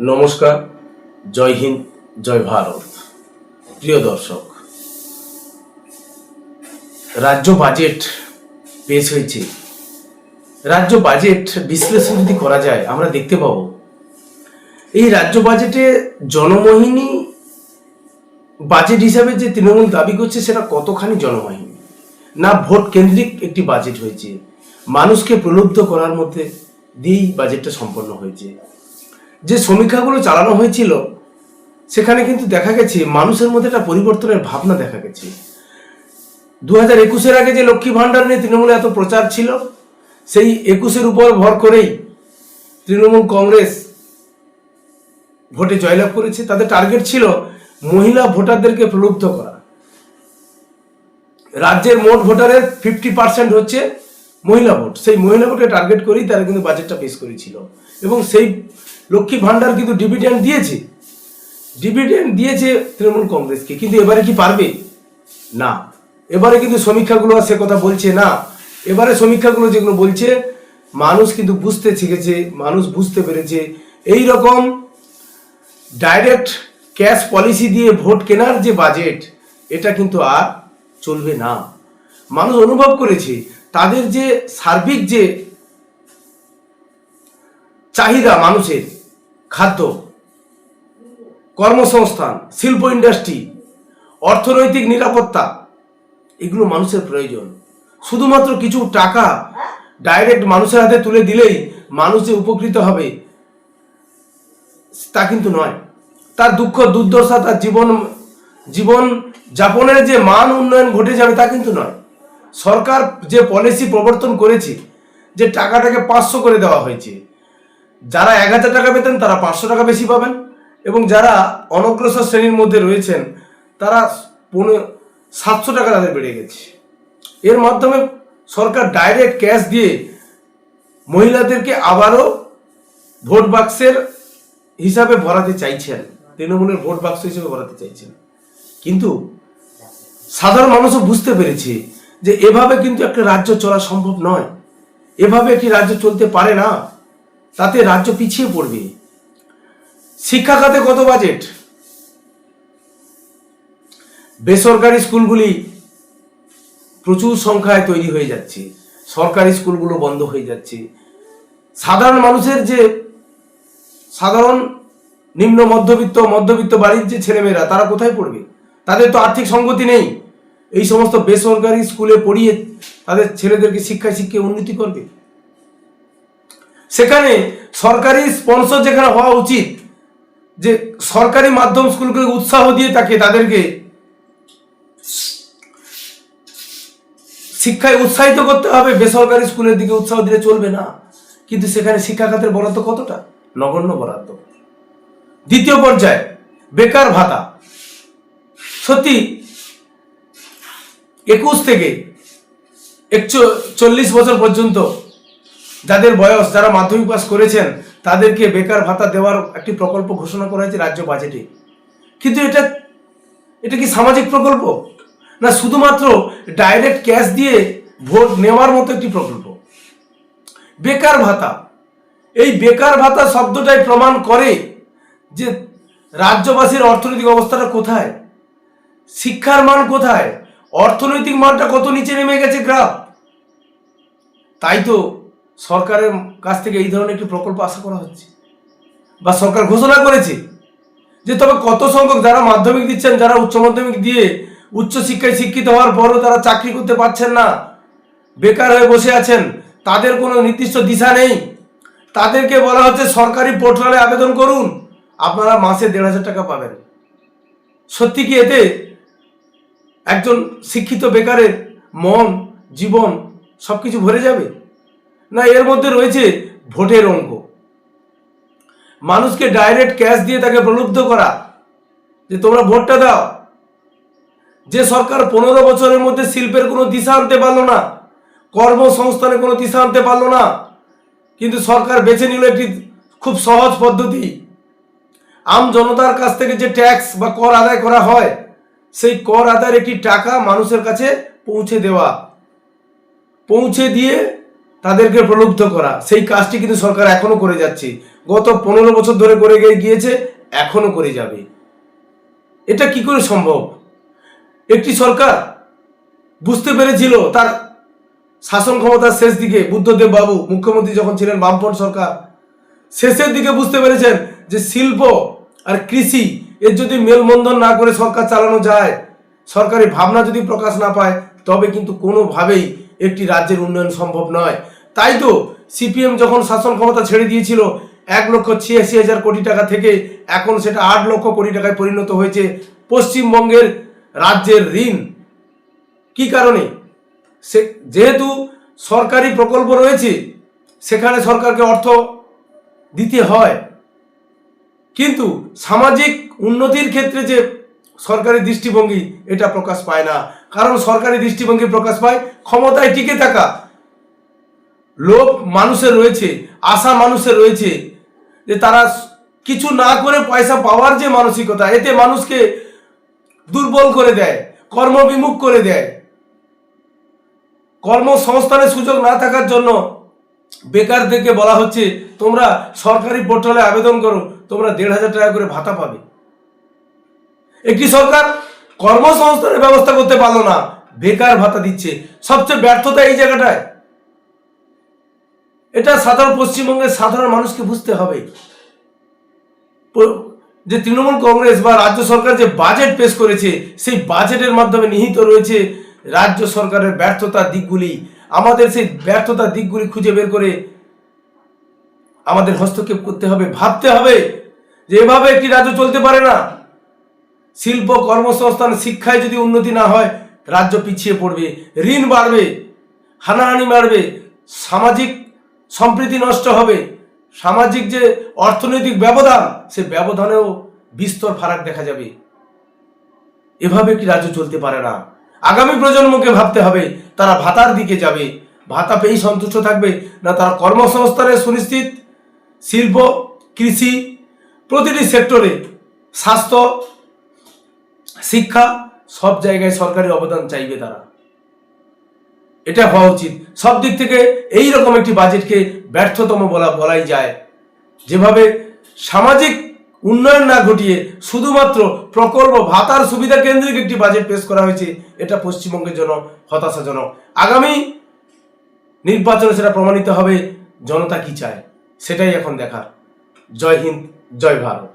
নমস্কার, জয় হিন্দ, জয় ভারত। প্রিয় দর্শক, রাজ্য বাজেট পেশ হয়েছে। রাজ্য বাজেট বিশ্লেষণ যদি করা যায়, আমরা দেখতে পাবো। এই রাজ্য বাজেটে জনমোহিনী বাজেট হিসাবে যে তৃণমূল দাবি করছে, সেটা কতখানি জনমোহিনী? না ভোট কেন্দ্রিক একটি বাজেট হয়েছে। মানুষকে প্রলুব্ধ করার মধ্যে দিয়েই বাজেটটা সম্পন্ন হয়েছে। যে সমীক্ষাগুলো চালানো হয়েছিল, সেখানে কিন্তু দেখা গেছে মানুষের মধ্যে একটা পরিবর্তনের ভাবনা দেখা গেছে। দু হাজার একুশের আগে যে লক্ষ্মী ভাণ্ডার নিয়ে তৃণমূলে এত প্রচার ছিল, সেই একুশের উপর ভর করেই তৃণমূল কংগ্রেস ভোটে জয়লাভ করেছে। তাদের টার্গেট ছিল মহিলা ভোটারদেরকে প্রলুব্ধ করা। রাজ্যের মোট ভোটারের ফিফটি পার্সেন্ট হচ্ছে মহিলা ভোট। সেই মহিলা ভোটকে টার্গেট করেই তারা কিন্তু বাজেটটা পেশ করেছিল। এবং সেই লক্ষ্মী ভাণ্ডার কিন্তু ডিভিডেন্ড দিয়েছে। ডিভিডেন্ড দিয়েছে তৃণমূল কংগ্রেসকে। কিন্তু এবারে কি পারবে? না। এবারে কিন্তু সমীক্ষাগুলো আর সে কথা বলছে না। এবারে সমীক্ষাগুলো যেগুলো বলছে, মানুষ কিন্তু বুঝতে শিখেছে, মানুষ বুঝতে পেরেছে। এই রকম ডাইরেক্ট ক্যাশ পলিসি দিয়ে ভোট কেনার যে বাজেট এটা কিন্তু আর চলবে না। মানুষ অনুভব করেছে তাদের যে সার্বিক যে চাহিদা মানুষের, খাদ্য, কর্মসংস্থান, শিল্প ইন্ডাস্ট্রি অর্থনৈতিক নিরাপত্তা, এগুলো মানুষের প্রয়োজন। শুধুমাত্র কিছু টাকা ডাইরেক্ট মানুষের হাতে তুলে দিলেই মানুষ যে উপকৃত হবে, তা কিন্তু নয়। তার দুঃখ, দুর্দশা, তার জীবন জীবন যাপনের যে মান উন্নয়ন ঘটে যাবে তা কিন্তু নয়। সরকার যে পলিসি প্রবর্তন করেছে, যে টাকাটাকে পাঁচশো করে দেওয়া হয়েছে, যারা এক হাজার টাকা পেতেন তারা পাঁচশো টাকা বেশি পাবেন এবং যারা অনগ্রসর শ্রেণির মধ্যে রয়েছেন, তারা পনেরো, সাতশো টাকা তাদের বেড়ে গেছে। এর মাধ্যমে সরকার ডাইরেক্ট ক্যাশ দিয়ে মহিলাদেরকে আবারও ভোট বাক্সের হিসাবে ভরাতে চাইছেন, তৃণমূলের ভোট বাক্স হিসেবে ভরাতে চাইছেন। কিন্তু সাধারণ মানুষও বুঝতে পেরেছে যে এভাবে কিন্তু একটা রাজ্য চলা সম্ভব নয়। এভাবে একটি রাজ্য চলতে পারে না। তাতে রাজ্য পিছিয়ে পড়বে। শিক্ষা খাতে কত বাজেট? বেসরকারি স্কুলগুলি প্রচুর সংখ্যায় তৈরি হয়ে যাচ্ছে। সরকারি স্কুলগুলো বন্ধ হয়ে যাচ্ছে। সাধারণ মানুষের যে সাধারণ নিম্ন মধ্যবিত্ত মধ্যবিত্ত বাড়ির যে ছেলেমেয়েরা, তারা কোথায় পড়বে? তাদের তো আর্থিক সঙ্গতি নেই। এই সমস্ত বেসরকারি স্কুলে পড়িয়ে তাদের ছেলেদেরকে শিক্ষায় শিক্ষায় উন্নতি করবে। সেখানে সরকারি স্পন্সর যেখানে হওয়া উচিত, যে সরকারি মাধ্যম স্কুলগুলোকে উৎসাহ দিয়ে তাকে তাদেরকে শিক্ষায় উৎসাহিত করতে হবে, বেসরকারি স্কুলের দিকে উৎসাহ দিলে চলবে না। কিন্তু সেখানে শিক্ষা খাতের বরাদ্দ কতটা? নগণ্য বরাদ্দ। দ্বিতীয় পর্যায়ে, বেকার ভাতা। সত্যি একুশ থেকে একচল্লিশ বছর পর্যন্ত যাদের বয়স, যারা মাধ্যমিক পাস করেছেন, তাদেরকে বেকার ভাতা দেওয়ার একটি প্রকল্প ঘোষণা করা হয়েছে রাজ্য বাজেটে। কিন্তু এটা এটা কি সামাজিক প্রকল্প? না শুধুমাত্র ডাইরেক্ট ক্যাশ দিয়ে ভোট নেওয়ার মতো একটি প্রকল্প? বেকার ভাতা। এই বেকার ভাতা শব্দটাই প্রমাণ করে যে রাজ্যবাসীর অর্থনৈতিক অবস্থাটা কোথায়? শিক্ষার মান কোথায়? অর্থনৈতিক মানটা কত নিচে নেমে গেছে গ্রাফ? তাই তো সরকারের কাছ থেকে এই ধরনের একটি প্রকল্প আশা করা হচ্ছে। বা সরকার ঘোষণা করেছে যে তবে কত সংখ্যক যারা মাধ্যমিক দিচ্ছেন, যারা উচ্চ মাধ্যমিক দিয়ে উচ্চশিক্ষায় শিক্ষিত হওয়ার পরও তারা চাকরি করতে পারছেন না, বেকার হয়ে বসে আছেন, তাদের কোনো নির্দিষ্ট দিশা নেই। তাদেরকে বলা হচ্ছে সরকারি পোর্টালে আবেদন করুন, আপনারা মাসে দেড় হাজার টাকা পাবেন। সত্যি কি এতে একজন শিক্ষিত বেকারের মন, জীবন সব কিছু ভরে যাবে? না এর মধ্যে রয়েছে ভোটের অঙ্ক মানুষকে ডাইরেক্ট ক্যাশ দিয়ে তাকে প্রলুব্ধ করা, যে তোমরা ভোটটা দাও। যে সরকার পনেরো বছরের মধ্যে শিল্পের কোনো দিশা আনতে পারল না কর্মসংস্থানে কোনো দিশা আনতে পারল না, কিন্তু সরকার বেছে নিল একটি খুব সহজ পদ্ধতি। আম জনতার কাছ থেকে যে ট্যাক্স বা কর আদায় করা হয় সেই কর আদায়ের একটি টাকা মানুষের কাছে পৌঁছে দেওয়া, পৌঁছে দিয়ে তাদেরকে প্রলুব্ধ করা। সেই কাজটি কিন্তু সরকার এখনও করে যাচ্ছে। গত পনেরো বছর ধরে করে গিয়ে- গিয়েছে এখনও করে যাবে। এটা কি করে সম্ভব? একটি সরকার বুঝতে পেরেছিল তার শাসন ক্ষমতার শেষ দিকে বুদ্ধদেব বাবু, মুখ্যমন্ত্রী যখন ছিলেন বামপন্থ সরকার, শেষের দিকে বুঝতে পেরেছেন যে শিল্প আর কৃষি, এর যদি মেলবন্ধন না করে সরকার চালানো যায় সরকারি ভাবনা যদি প্রকাশ না পায়, তবে কিন্তু কোনোভাবেই একটি রাজ্যের উন্নয়ন সম্ভব নয়। তাই তো সিপিএম যখন শাসন ক্ষমতা ছেড়ে দিয়েছিল, এক লক্ষ ছিয়াশি হাজার কোটি টাকা থেকে এখন সেটা আট লক্ষ কোটি টাকায় পরিণত হয়েছে পশ্চিমবঙ্গের রাজ্যের ঋণ। কি কারণে? সে, যেহেতু সরকারি প্রকল্প রয়েছে, সেখানে সরকারকে অর্থ দিতে হয়। কিন্তু সামাজিক উন্নতির ক্ষেত্রে যে সরকারি দৃষ্টিভঙ্গি, এটা প্রকাশ পায় না। কারণ সরকারি দৃষ্টিভঙ্গি প্রকাশ পায়, ক্ষমতায় টিকে থাকা। লোক মানুষের রয়েছে, আশা মানুষের রয়েছে, যে তারা কিছু না করে পয়সা পাওয়ার যে মানসিকতা, এতে মানুষকে দুর্বল করে দেয়, কর্মবিমুখ করে দেয়। কর্মসংস্থানের সুযোগ না থাকার জন্য বেকারদেরকে বলা হচ্ছে, তোমরা সরকারি পোর্টালে আবেদন করো, তোমরা দেড় হাজার টাকা করে ভাতা পাবে। একটি সরকার কর্মসংস্থানের ব্যবস্থা করতে পারল না, বেকার ভাতা দিচ্ছে। সবচেয়ে ব্যর্থতা এই জায়গাটায়। এটা সাধারণ পশ্চিমবঙ্গের সাধারণ মানুষকে বুঝতে হবে। যে তৃণমূল কংগ্রেস বা রাজ্য সরকার যে বাজেট পেশ করেছে, সেই বাজেটের মাধ্যমে নিহিত রয়েছে রাজ্য সরকারের ব্যর্থতার দিকগুলি। আমাদের সেই ব্যর্থতার দিকগুলি খুঁজে বের করে আমাদের হস্তক্ষেপ করতে হবে, ভাবতে হবে যে এভাবে একটি রাজ্য চলতে পারে না। শিল্প, কর্মসংস্থান, শিক্ষায় যদি উন্নতি না হয়, রাজ্য পিছিয়ে পড়বে, ঋণ বাড়বে, হানাহানি বাড়বে, সামাজিক সম্প্রীতি নষ্ট হবে, সামাজিক যে অর্থনৈতিক ব্যবধান, সে ব্যবধানেও বিস্তর ফারাক দেখা যাবে। এভাবে কি রাজ্য চলতে পারে না। আগামী প্রজন্মকে ভাবতে হবে, তারা ভাতার দিকে যাবে। ভাতা পেয়েই সন্তুষ্ট থাকবে না তারা কর্মসংস্থানের সুনিশ্চিত? শিল্প, কৃষি, প্রতিটি সেক্টরে স্বাস্থ্য, শিক্ষা, সব জায়গায় সরকারি অবদান চাইবে তারা। এটা হওয়া উচিত। সব দিক থেকে এই রকম একটি বাজেটকে ব্যর্থতম বলা, বলাই যায়। যেভাবে সামাজিক উন্নয়ন না ঘটিয়ে শুধুমাত্র প্রকল্প ভাতার সুবিধা কেন্দ্রিক একটি বাজেট পেশ করা হয়েছে, এটা পশ্চিমবঙ্গের জন্য হতাশাজনক। আগামী নির্বাচনে সেটা প্রমাণিত হবে, জনতা কি চায়, সেটাই এখন দেখার। জয় হিন্দ, জয় ভারত।